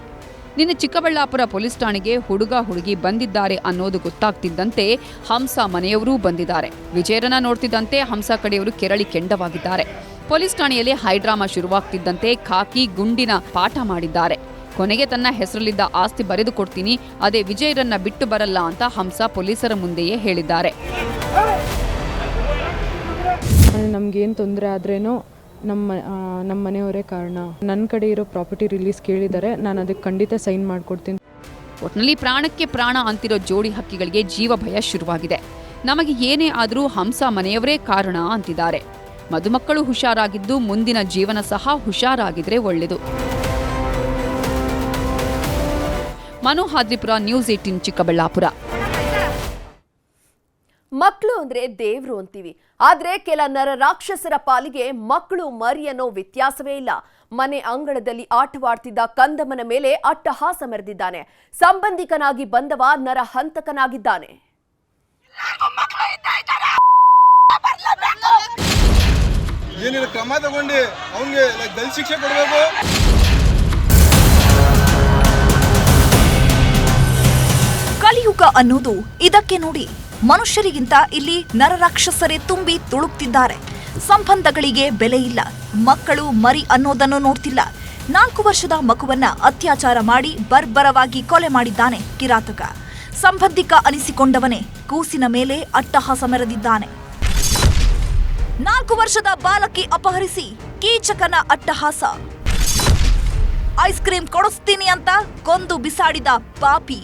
ನಿನ್ನೆ ಚಿಕ್ಕಬಳ್ಳಾಪುರ ಪೊಲೀಸ್ ಠಾಣೆಗೆ ಹುಡುಗ ಹುಡುಗಿ ಬಂದಿದ್ದಾರೆ ಅನ್ನೋದು ಗೊತ್ತಾಗ್ತಿದ್ದಂತೆ ಹಂಸ ಮನೆಯವರೂ ಬಂದಿದ್ದಾರೆ. ವಿಜಯರನ್ನ ನೋಡ್ತಿದ್ದಂತೆ ಹಂಸ ಕಡೆಯವರು ಕೆರಳಿ ಕೆಂಡವಾಗಿದ್ದಾರೆ. ಪೊಲೀಸ್ ಠಾಣೆಯಲ್ಲಿ ಹೈಡ್ರಾಮಾ ಶುರುವಾಗ್ತಿದ್ದಂತೆ ಖಾಕಿ ಗುಂಡಿನ ಪಾಠ ಮಾಡಿದ್ದಾರೆ. ಕೊನೆಗೆ ತನ್ನ ಹೆಸರಲ್ಲಿದ್ದ ಆಸ್ತಿ ಬರೆದು ಕೊಡ್ತೀನಿ ಅದೇ ವಿಜಯರನ್ನ ಬಿಟ್ಟು ಬರಲ್ಲ ಅಂತ ಹಂಸ ಪೊಲೀಸರ ಮುಂದೆಯೇ ಹೇಳಿದ್ದಾರೆ. ನಮ್ಗೇನು ತೊಂದರೆ ಆದ್ರೇನೋ ನಮ್ಮ ನಮ್ಮ ಮನೆಯವರೇ ಕಾರಣ. ನನ್ನ ಕಡೆ ಇರೋ ಪ್ರಾಪರ್ಟಿ ರಿಲೀಸ್ ಕೇಳಿದ್ದಾರೆ ನಾನು ಅದಕ್ಕೆ ಖಂಡಿತ ಸೈನ್ ಮಾಡಿಕೊಡ್ತೀನಿ. ಒಟ್ನಲ್ಲಿ ಪ್ರಾಣಕ್ಕೆ ಪ್ರಾಣ ಅಂತಿರೋ ಜೋಡಿ ಹಕ್ಕಿಗಳಿಗೆ ಜೀವ ಭಯ ಶುರುವಾಗಿದೆ. ನಮಗೆ ಏನೇ ಆದರೂ ಹಂಸ ಮನೆಯವರೇ ಕಾರಣ ಅಂತಿದ್ದಾರೆ. ಮದುಮಕ್ಕಳು ಹುಷಾರಾಗಿದ್ದು ಮುಂದಿನ ಜೀವನ ಸಹ ಹುಷಾರಾಗಿದ್ರೆ ಒಳ್ಳೆಯದು. Manu Hadripura news eighteen Chikkaballapura. ಮಕ್ಕಳು ಅಂದ್ರೆ ದೇವ್ರು ಅಂತೀವಿ. ಆದ್ರೆ ಕೆಲ ನರ ರಾಕ್ಷಸರ ಪಾಲಿಗೆ ಮಕ್ಕಳು ಮರಿ ಅನ್ನೋ ವ್ಯತ್ಯಾಸವೇ ಇಲ್ಲ. ಮನೆ ಅಂಗಳದಲ್ಲಿ ಆಟವಾಡ್ತಿದ್ದ ಕಂದಮ್ಮನ ಮೇಲೆ ಅಟ್ಟಹಾಸ ಮೆರೆದಿದ್ದಾನೆ. ಸಂಬಂಧಿಕನಾಗಿ ಬಂದವ ನರ ಹಂತಕನಾಗಿದ್ದಾನೆ. ಏನಿಲ್ಲ ಕ್ರಮ ತಗೊಂಡು ಅವನಿಗೆ ಗಲ್ ಶಿಕ್ಷೆ ಕೊಡಬೇಕು? ಕಲಿಯುಗ ಅನ್ನೋದು ಇದಕ್ಕೆ ನೋಡಿ. ಮನುಷ್ಯರಿಗಿಂತ ಇಲ್ಲಿ ನರರಾಕ್ಷಸರೇ ತುಂಬಿ ತುಳುಕ್ತಿದ್ದಾರೆ. ಸಂಬಂಧಗಳಿಗೆ ಬೆಲೆ ಇಲ್ಲ. ಮಕ್ಕಳು ಮರಿ ಅನ್ನೋದನ್ನು ನೋಡ್ತಿಲ್ಲ. ನಾಲ್ಕು ವರ್ಷದ ಮಗುವನ್ನ ಅತ್ಯಾಚಾರ ಮಾಡಿ ಬರ್ಬರವಾಗಿ ಕೊಲೆ ಮಾಡಿದ್ದಾನೆ ಕಿರಾತಕ. ಸಂಬಂಧಿಕ ಅನಿಸಿಕೊಂಡವನೇ ಕೂಸಿನ ಮೇಲೆ ಅಟ್ಟಹಾಸ ಮೆರೆದಿದ್ದಾನೆ. ನಾಲ್ಕು ವರ್ಷದ ಬಾಲಕಿ ಅಪಹರಿಸಿ ಕೀಚಕನ ಅಟ್ಟಹಾಸ. ಐಸ್ ಕ್ರೀಂ ಕೊಡಿಸ್ತೀನಿ ಅಂತ ಕೊಂದು ಬಿಸಾಡಿದ ಪಾಪಿ.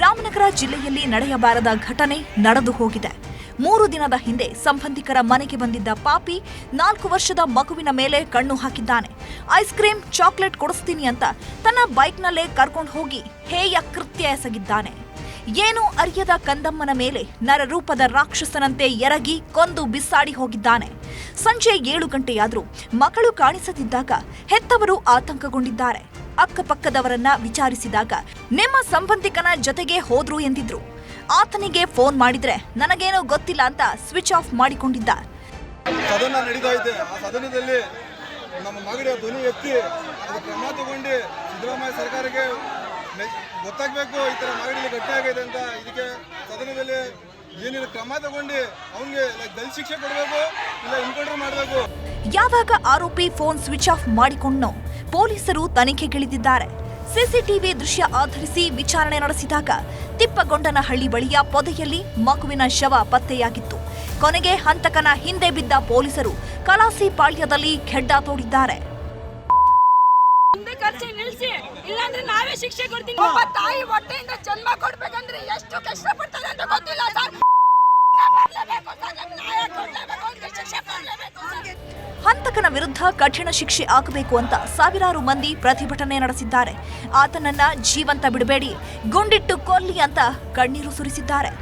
ರಾಮನಗರ ಜಿಲ್ಲೆಯಲ್ಲಿ ನಡೆಯಬಾರದ ಘಟನೆ ನಡೆದು ಹೋಗಿದೆ. ಮೂರು ದಿನದ ಹಿಂದೆ ಸಂಬಂಧಿಕರ ಮನೆಗೆ ಬಂದಿದ್ದ ಪಾಪಿ ನಾಲ್ಕು ವರ್ಷದ ಮಗುವಿನ ಮೇಲೆ ಕಣ್ಣು ಹಾಕಿದ್ದಾನೆ. ಐಸ್ ಕ್ರೀಂ, ಚಾಕ್ಲೇಟ್ ಕೊಡಿಸ್ತೀನಿ ಅಂತ ತನ್ನ ಬೈಕ್ನಲ್ಲೇ ಕರ್ಕೊಂಡು ಹೋಗಿ ಹೇಯ ಕೃತ್ಯ ಎಸಗಿದ್ದಾನೆ. ಏನೂ ಅರಿಯದ ಕಂದಮ್ಮನ ಮೇಲೆ ನರರೂಪದ ರಾಕ್ಷಸನಂತೆ ಎರಗಿ ಕೊಂದು ಬಿಸಾಡಿ ಹೋಗಿದ್ದಾನೆ. ಸಂಜೆ ಏಳು ಗಂಟೆಯಾದರೂ ಮಕ್ಕಳು ಕಾಣಿಸದಿದ್ದಾಗ ಹೆತ್ತವರು ಆತಂಕಗೊಂಡಿದ್ದಾರೆ. ಅಕ್ಕಪಕ್ಕದವರನ್ನ ವಿಚಾರಿಸಿದಾಗ ನಿಮ್ಮ ಸಂಬಂಧಿಕನ ಜೊತೆಗೆ ಹೋದ್ರು ಎಂದಿದ್ರು. ಆತನಿಗೆ ಫೋನ್ ಮಾಡಿದ್ರೆ ನನಗೇನೋ ಗೊತ್ತಿಲ್ಲ ಅಂತ ಸ್ವಿಚ್ ಆಫ್ ಮಾಡಿಕೊಂಡಿದ್ದ. ಸದನ ನಡೀತಾ ಇದೆ ಆ ಸದನದಲ್ಲಿ ನಮ್ಮ ಮಗಡಿಯ ಧ್ವನಿ ಎತ್ತಿ ಅದು ಕ್ರಮ ತಗೊಂಡು ಸಿದ್ದರಾಮಯ್ಯ ಸರ್ಕಾರಕ್ಕೆ ಗೊತ್ತಾಗಬೇಕು ಈ ಥರ ಮಗಡಿಲಿ ಘಟನೆ ಆಗಿದೆ ಅಂತ. ಇದಕ್ಕೆ ಸದನದಲ್ಲಿ ಏನೇನು ಕ್ರಮ ತಗೊಂಡು ಅವನಿಗೆ ಗಲ್ ಶಿಕ್ಷೆ ಕೊಡಬೇಕು ಇಲ್ಲ ಎನ್ಕೌಂಟರ್ ಮಾಡಬೇಕು. ಯಾವಾಗ ಆರೋಪಿ ಫೋನ್ ಸ್ವಿಚ್ ಆಫ್ ಮಾಡಿಕೊಂಡು ಪೊಲೀಸರು ತನಿಖೆಗಿಳಿದಿದ್ದಾರೆ. ಸಿಸಿಟಿವಿ ದೃಶ್ಯ ಆಧರಿಸಿ ವಿಚಾರಣೆ ನಡೆಸಿದಾಗ ತಿಪ್ಪಗೊಂಡನಹಳ್ಳಿ ಬಳಿಯ ಪೊದೆಯಲ್ಲಿ ಮಗುವಿನ ಶವ ಪತ್ತೆಯಾಗಿತ್ತು. ಕೊನೆಗೆ ಹಂತಕನ ಹಿಂದೆ ಬಿದ್ದ ಪೊಲೀಸರು ಕಲಾಸಿ ಪಾಳ್ಯದಲ್ಲಿ ಖೆಡ್ಡ ತೋಡಿದ್ದಾರೆ. ಖರ್ಚು ನಿಲ್ಸಿ, ಇಲ್ಲಾಂದ್ರೆ ನಾವೇ ಶಿಕ್ಷೆ ಕೊಡ್ತೀನಿ ಒಬ್ಬ ತಾಯಿ ಹೊಟ್ಟೆಯಿಂದ ಜನ್ಮ ಕೊಡ್ಬೇಕಂದ್ರೆ ಎಷ್ಟು ಕಷ್ಟ ಪಡ್ತಾರೆ ಅಂತ ಗೊತ್ತಿಲ್ಲ ಸರ್. ಹಂತಕನ ವಿರುದ್ಧ ಕಠಿಣ ಶಿಕ್ಷೆ ಆಗಬೇಕು ಅಂತ ಸಾವಿರಾರು ಮಂದಿ ಪ್ರತಿಭಟನೆ ನಡೆಸಿದ್ದಾರೆ. ಆತನನ್ನ ಜೀವಂತ ಬಿಡಬೇಡಿ, ಗುಂಡಿಟ್ಟು ಕೊಲ್ಲಿ ಅಂತ ಕಣ್ಣೀರು ಸುರಿಸಿದ್ದಾರೆ.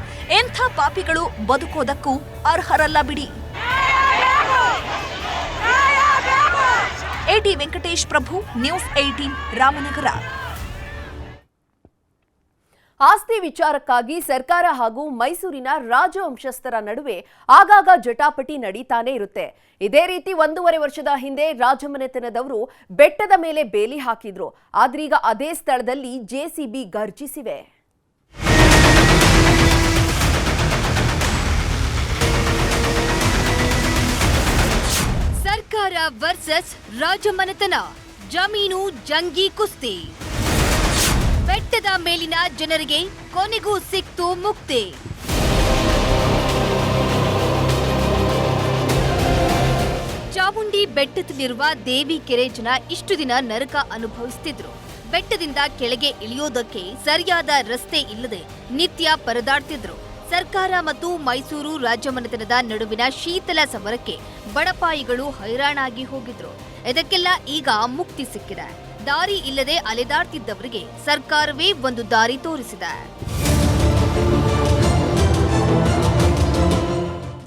ಎಂಥ ಪಾಪಿಗಳು ಬದುಕೋದಕ್ಕೂ ಅರ್ಹರಲ್ಲ ಬಿಡಿ. A T Venkatesh Prabhu, news eighteen Ramanagara. ಆಸ್ತಿ ವಿಚಾರಕ್ಕಾಗಿ ಸರ್ಕಾರ ಹಾಗೂ ಮೈಸೂರಿನ ರಾಜವಂಶಸ್ಥರ ನಡುವೆ ಆಗಾಗ ಜಟಾಪಟಿ ನಡೀತಾನೆ ಇರುತ್ತೆ. ಇದೇ ರೀತಿ ಒಂದೂವರೆ ವರ್ಷದ ಹಿಂದೆ ರಾಜಮನೆತನದವರು ಬೆಟ್ಟದ ಮೇಲೆ ಬೇಲಿ ಹಾಕಿದ್ರು. ಆದ್ರೀಗ ಅದೇ ಸ್ಥಳದಲ್ಲಿ ಜೆಸಿಬಿ ಗರ್ಜಿಸಿವೆ ವರ್ಸಸ್ ರಾಜಮನೆತನ, ಜಮೀನು, ಜಂಗಿ ಕುಸ್ತಿ. ಬೆಟ್ಟದ ಮೇಲಿನ ಜನರಿಗೆ ಕೊನೆಗೂ ಸಿಕ್ತು ಮುಕ್ತಿ. ಚಾಮುಂಡಿ ಬೆಟ್ಟದಲ್ಲಿರುವ ದೇವಿ ಕೆರೆ ಜನ ಇಷ್ಟು ದಿನ ನರಕ ಅನುಭವಿಸುತ್ತಿದ್ರು ಬೆಟ್ಟದಿಂದ ಕೆಳಗೆ ಇಳಿಯೋದಕ್ಕೆ ಸರಿಯಾದ ರಸ್ತೆ ಇಲ್ಲದೆ ನಿತ್ಯ ಪರದಾಡ್ತಿದ್ರು. ಸರ್ಕಾರ ಮತ್ತು ಮೈಸೂರು ರಾಜ್ಯಮನೆತನದ ನಡುವಿನ ಶೀತಲ ಸಮರಕ್ಕೆ ಬಡಪಾಯಿಗಳು ಹೈರಾಣಾಗಿ ಹೋಗಿದ್ರು. ಇದಕ್ಕೆಲ್ಲ ಈಗ ಮುಕ್ತಿ ಸಿಕ್ಕಿದೆ. ದಾರಿ ಇಲ್ಲದೆ ಅಲೆದಾಡ್ತಿದ್ದವರಿಗೆ ಸರ್ಕಾರವೇ ಒಂದು ದಾರಿ ತೋರಿಸಿದೆ.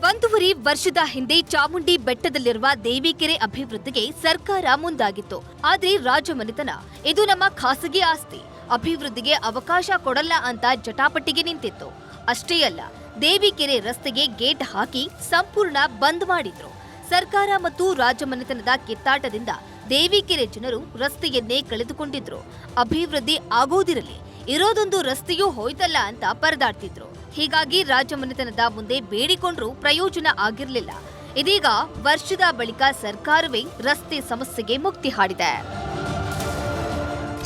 ಒಂದೂವರೆ ವರ್ಷದ ಹಿಂದೆ ಚಾಮುಂಡಿ ಬೆಟ್ಟದಲ್ಲಿರುವ ದೇವಿಕೆರೆ ಅಭಿವೃದ್ಧಿಗೆ ಸರ್ಕಾರ ಮುಂದಾಗಿತ್ತು. ಆದ್ರೆ ರಾಜಮನೆತನ ಇದು ನಮ್ಮ ಖಾಸಗಿ ಆಸ್ತಿ. ಅಭಿವೃದ್ಧಿಗೆ ಅವಕಾಶ ಕೊಡಲ್ಲ ಅಂತ ಜಟಾಪಟಿಗೆ ನಿಂತಿತ್ತು. ಅಷ್ಟೇ ಅಲ್ಲ, ದೇವಿಕೆರೆ ರಸ್ತೆಗೆ ಗೇಟ್ ಹಾಕಿ ಸಂಪೂರ್ಣ ಬಂದ್ ಮಾಡಿದ್ರು. ಸರ್ಕಾರ ಮತ್ತು ರಾಜಮನೆತನದ ಕಿತ್ತಾಟದಿಂದ ದೇವಿಕೆರೆ ಜನರು ರಸ್ತೆಯನ್ನೇ ಕಳೆದುಕೊಂಡಿದ್ರು. ಅಭಿವೃದ್ಧಿ ಆಗೋದಿರಲಿ, ಇರೋದೊಂದು ರಸ್ತೆಯೂ ಹೋಯ್ತಲ್ಲ ಅಂತ ಪರದಾಡ್ತಿದ್ರು. ಹೀಗಾಗಿ ರಾಜಮನೆತನದ ಮುಂದೆ ಬೇಡಿಕೊಂಡ್ರೂ ಪ್ರಯೋಜನ ಆಗಿರಲಿಲ್ಲ. ಇದೀಗ ವರ್ಷದ ಬಳಿಕ ಸರ್ಕಾರವೇ ರಸ್ತೆ ಸಮಸ್ಯೆಗೆ ಮುಕ್ತಿ ಹಾಡಿದೆ.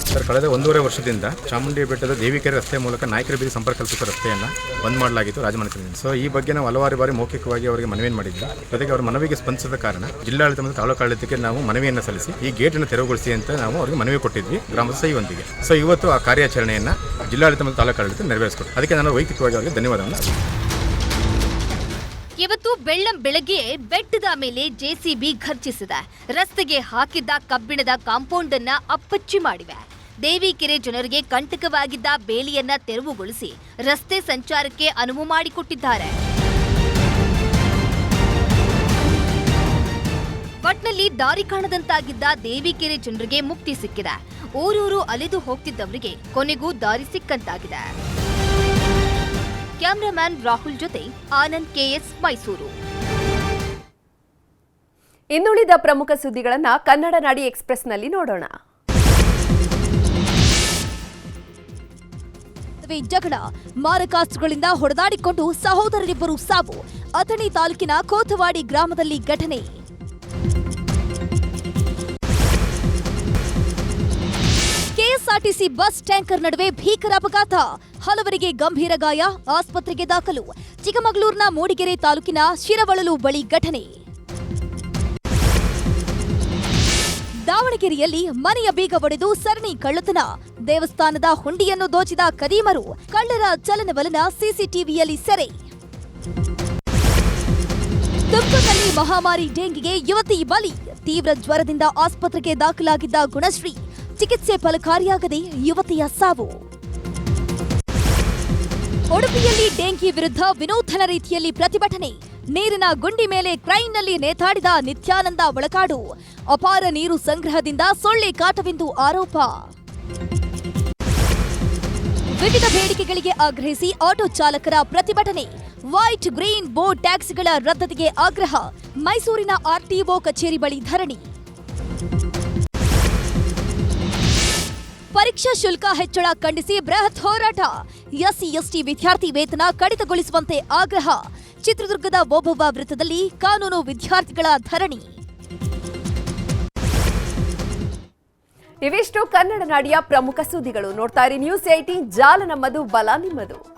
ಸರ್, ಕಳೆದ ಒಂದೂವರೆ ವರ್ಷದಿಂದ ಚಾಮುಂಡಿ ಬೆಟ್ಟದ ದೇವಿಕೆರೆ ರಸ್ತೆ ಮೂಲಕ ನಾಯಕರ ಬೀದಿ ಸಂಪರ್ಕ ಕಲ್ಪಿಸುವ ರಸ್ತೆಯನ್ನು ಬಂದ್ ಮಾಡಲಾಗಿತ್ತು ರಾಜಮನೆತನದಿಂದ. ಸೊ ಈ ಬಗ್ಗೆ ನಾವು ಹಲವಾರು ಬಾರಿ ಮೌಖಿಕವಾಗಿ ಅವರಿಗೆ ಮನವಿಯನ್ನು ಮಾಡಿದ್ವಿ. ಜೊತೆಗೆ ಅವರ ಮನವಿಗೆ ಸ್ಪಂದಿಸಿದ ಕಾರಣ ಜಿಲ್ಲಾಡಳಿತ ಮತ್ತು ತಾಲೂಕು ಆಡಳಿತಕ್ಕೆ ನಾವು ಮನವಿಯನ್ನು ಸಲ್ಲಿಸಿ ಈ ಗೇಟನ್ನು ತೆರವುಗೊಳಿಸಿ ಅಂತ ನಾವು ಅವರಿಗೆ ಮನವಿ ಕೊಟ್ಟಿದ್ವಿ ಗ್ರಾಮದ ಸಹಿಯೊಂದಿಗೆ ಸೊ ಇವತ್ತು ಆ ಕಾರ್ಯಾಚರಣೆಯನ್ನು ಜಿಲ್ಲಾಡಳಿತ ಮತ್ತು ತಾಲೂಕು ಆಡಳಿತ ನೆರವೇರಿಸಿಕೊಟ್ಟು ಅದಕ್ಕೆ ನಾನು ವೈಯಕ್ತಿಕವಾಗಿ ಅವರಿಗೆ ಧನ್ಯವಾದವನ್ನು ಇವತ್ತು ಬೆಳ್ಳಂ ಬೆಳಗ್ಗೆ ಬೆಟ್ಟದ ಮೇಲೆ ಜೆಸಿಬಿ ಖರ್ಚಿಸಿದೆ ರಸ್ತೆಗೆ ಹಾಕಿದ್ದ ಕಬ್ಬಿಣದ ಕಾಂಪೌಂಡ್ ಅನ್ನ ಅಪ್ಪಚ್ಚಿ ಮಾಡಿವೆ. ದೇವಿಕೆರೆ ಜನರಿಗೆ ಕಂಟಕವಾಗಿದ್ದ ಬೇಲಿಯನ್ನ ತೆರವುಗೊಳಿಸಿ ರಸ್ತೆ ಸಂಚಾರಕ್ಕೆ ಅನುವು ಮಾಡಿಕೊಟ್ಟಿದ್ದಾರೆ. ಒಟ್ನಲ್ಲಿ ದಾರಿ ಕಾಣದಂತಾಗಿದ್ದ ದೇವಿಕೆರೆ ಜನರಿಗೆ ಮುಕ್ತಿ ಸಿಕ್ಕಿದೆ. ಊರೂರು ಅಲೆದು ಹೋಗ್ತಿದ್ದವರಿಗೆ ಕೊನೆಗೂ ದಾರಿ ಸಿಕ್ಕಂತಾಗಿದೆ. ಕ್ಯಾಮ್ರಾಮ್ಯಾನ್ ರಾಹುಲ್ ಜೊತೆ ಆನಂದ್ ಕೆಎಸ್ ಮೈಸೂರು. ಇನ್ನುಳಿದ ಪ್ರಮುಖ ಸುದ್ದಿಗಳನ್ನು ಕನ್ನಡ ನಾಡಿ ಎಕ್ಸ್ಪ್ರೆಸ್ನಲ್ಲಿ ನೋಡೋಣ. ಜಗಳ ಮಾರಕಾಸ್ತ್ರಗಳಿಂದ ಹೊಡೆದಾಡಿಕೊಂಡು ಸಹೋದರರಿಬ್ಬರು ಸಾವು. ಅಥಣಿ ತಾಲೂಕಿನ ಕೋತವಾಡಿ ಗ್ರಾಮದಲ್ಲಿ ಘಟನೆ. ಕೆಎಸ್ಆರ್ಟಿಸಿ ಬಸ್ ಟ್ಯಾಂಕರ್ ನಡುವೆ ಭೀಕರ ಅಪಘಾತ. ಹಲವರಿಗೆ ಗಂಭೀರ ಗಾಯ, ಆಸ್ಪತ್ರೆಗೆ ದಾಖಲು. ಚಿಕ್ಕಮಗಳೂರಿನ ಮೂಡಿಗೆರೆ ತಾಲೂಕಿನ ಶಿರವಳಲು ಬಳಿ ಘಟನೆ. ದಾವಣಗೆರೆಯಲ್ಲಿ ಮನೆಯ ಬೀಗ ಒಡೆದು ಸರಣಿ ಕಳ್ಳತನ. ದೇವಸ್ಥಾನದ ಹುಂಡಿಯನ್ನು ದೋಚಿದ ಕದೀಮರು ಕಳ್ಳರ ಚಲನವಲನ ಸಿಸಿಟಿವಿಯಲ್ಲಿ ಸೆರೆ. ತುಮಕೂರಿನಲ್ಲಿ ಮಹಾಮಾರಿ ಡೆಂಗಿಗೆ ಯುವತಿ ಬಲಿ. ತೀವ್ರ ಜ್ವರದಿಂದ ಆಸ್ಪತ್ರೆಗೆ ದಾಖಲಾಗಿದ್ದ ಗುಣಶ್ರೀ ಚಿಕಿತ್ಸೆ ಫಲಕಾರಿಯಾಗದೆ ಯುವತಿಯ ಸಾವು. ಉಡುಪಿಯಲ್ಲಿ ಡೆಂಗಿ ವಿರುದ್ಧ ವಿನೂತನ ರೀತಿಯಲ್ಲಿ ಪ್ರತಿಭಟನೆ. ನೀರಿನ ಗುಂಡಿ ಮೇಲೆ ಕ್ರೈನ್ನಲ್ಲಿ ನೇತಾಡಿದ ನಿತ್ಯಾನಂದ ಒಳಕಾಡು. ಅಪಾರ ನೀರು ಸಂಗ್ರಹದಿಂದ ಸೊಳ್ಳೆ ಕಾಟವೆಂದು ಆರೋಪ. ವಿವಿಧ ಬೇಡಿಕೆಗಳಿಗೆ ಆಗ್ರಹಿಸಿ ಆಟೋ ಚಾಲಕರ ಪ್ರತಿಭಟನೆ. ವೈಟ್ ಗ್ರೀನ್ ಬೋರ್ಡ್ ಟ್ಯಾಕ್ಸಿಗಳ ರದ್ದತಿಗೆ ಆಗ್ರಹ. ಮೈಸೂರಿನ ಆರ್ಟಿಒ ಕಚೇರಿ ಬಳಿ ಧರಣಿ. ಪರೀಕ್ಷಾ ಶುಲ್ಕ ಹೆಚ್ಚಳ ಖಂಡಿಸಿ ಬೃಹತ್ ಹೋರಾಟ. ಎಸ್ಸಿ ಎಸ್ಟಿ ವಿದ್ಯಾರ್ಥಿ ವೇತನ ಕಡಿತಗೊಳಿಸುವಂತೆ ಆಗ್ರಹ. ಚಿತ್ರದುರ್ಗದ ಓಬವ್ವ ವೃತ್ತದಲ್ಲಿ ಕಾನೂನು ವಿದ್ಯಾರ್ಥಿಗಳ ಧರಣಿ. ಇವಿಷ್ಟು ಕನ್ನಡ ನಾಡಿಯ ಪ್ರಮುಖ ಸುದ್ದಿಗಳು. ನೋಡ್ತಾ ಇರಿ ನ್ಯೂಸ್ ಏಟೀನ್ ಜಾಲ ನಮ್ಮದು, ಬಲ ನಿಮ್ಮದು.